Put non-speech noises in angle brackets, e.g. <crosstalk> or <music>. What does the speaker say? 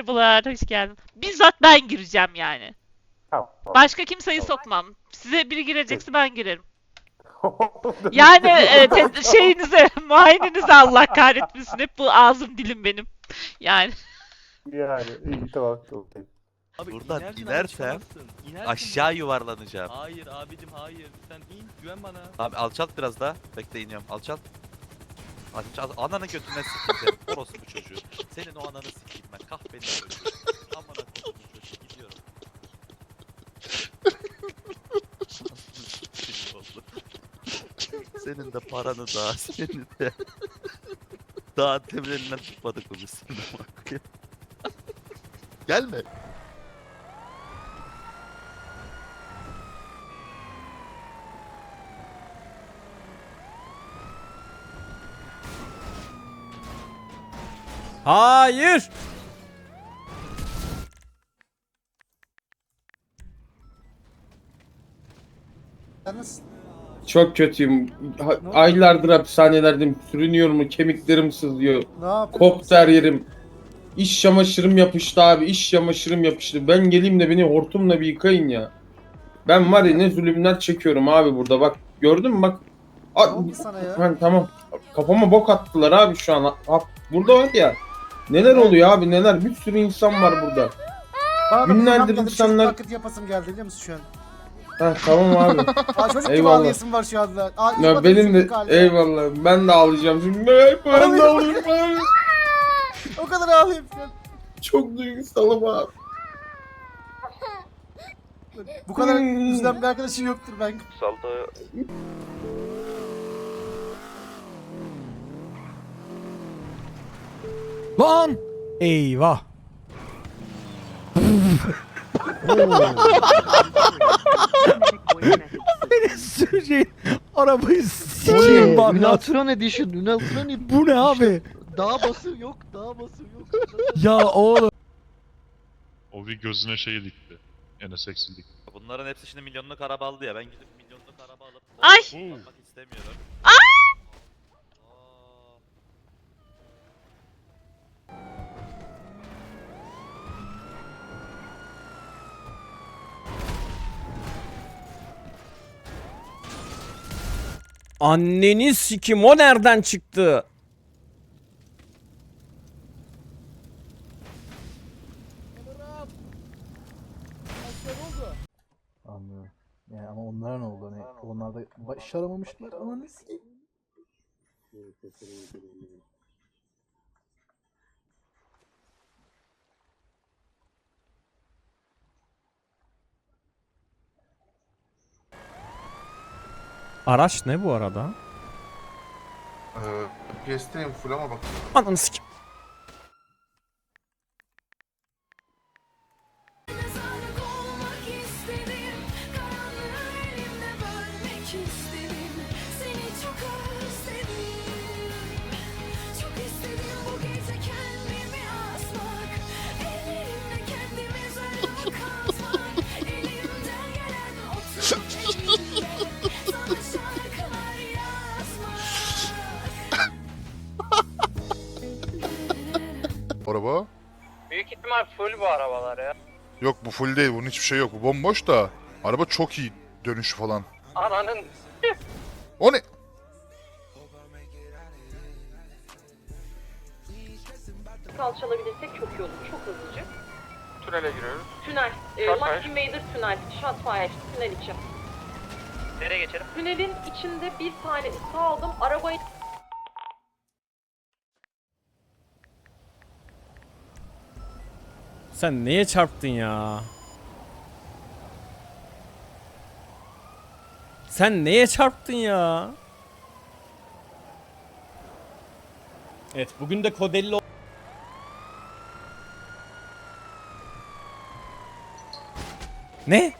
Merhabalar, hoş geldin. Bizzat ben gireceğim yani. Tamam. Başka kimseyi sokmam. Size biri girecekse ben girerim. <laughs> Yani e, te- şeyinize, <laughs> muayenenize Allah kahretmesin. Hep bu ağzım dilim benim. Yani yani iyi tamam. okey. Abi Buradan abi, inersem çıkamazsın. İnersin Aşağı yuvarlanacağım. Hayır abicim hayır. Sen in güven bana. Abi alçalt biraz daha. Bekle iniyorum. Alçalt. Alçalt. Ananı götüne sikeceğim. <laughs> Orospu çocuğu. Senin o ananı sikeyim ben. Kahvenin çocuğu. <laughs> Amına kodumun çocuğu. Gidiyorum. Sinir <laughs> oldu. Senin de paranı daha senin de. Daha temelinden tutmadık o biz. <laughs> Gelme. Hayır. Çok kötüyüm. Ha- Aylardır hapishanelerdeyim. Sürünüyorum, kemiklerim sızlıyor. Ne yapıyorsun? Koptu her yerim. İş çamaşırım yapıştı abi. İş çamaşırım yapıştı. Ben geleyim de beni hortumla bir yıkayın ya. Ben var ya ne zulümler çekiyorum abi burada. Bak gördün mü bak. Ne A- oldu sana ya? Ha, tamam. Kafama bok attılar abi şu an. Ha, burada var ya. Neler oluyor abi neler. Bir sürü insan var burada. Bana da Günlerdir insanlar- taklidi yapasım geldi biliyor musun şu an? Ha, tamam abi. <laughs> Aa çocuk gibi Eyvallah. ağlayasım var şu anda. Aa, ya benim de eyvallah. Ben de ağlayacağım şimdi. Ben, ben de abi. O kadar ağlayayım şu an. Çok duygusalım abi. Bu kadar Hmm. üzülen bir arkadaşım yoktur ben. Lan. Eyvah. Süreceğin arabayı sikeyim bak. Ünal Turan Edition. Ünal Turan Edition. Bu ne abi? Dağ bası yok. Dağ bası yok. Ya oğlum. O bir gözüne şeyi dikti. Enes Eksil dikti. Bunların hepsi şimdi milyonluk araba aldı ya. Ben gidip milyonluk araba alıp Ay! satmak istemiyorum. Ay! Aa. Anneni sikim o nereden çıktı? Anlıyorum. Yani ama onlara ne oldu? Hani onlar da başaramamışlar. Ananı sikeyim. Araç ne bu arada? Ee, PS'teyim full ama bak. Ananı sikim. Mezarlık olmak istedim Karanlığı elimle bölmek istedim Araba? Büyük ihtimal full bu arabalar ya. Yok bu full değil. Bunun hiçbir şey yok. Bu bomboş da. Araba çok iyi dönüşü falan. Ananın O ne? Kalçalabilirsek çok iyi olur. Çok hızlıca. tünele giriyoruz. Tünel. E, Shotfire. Lucky tünel. Shotfire. Tünel içi. Nereye geçelim? Tünelin içinde bir tane saldım. Arabayı Sen neye çarptın ya? Sen neye çarptın ya? Evet bugün de Kodelli Ne?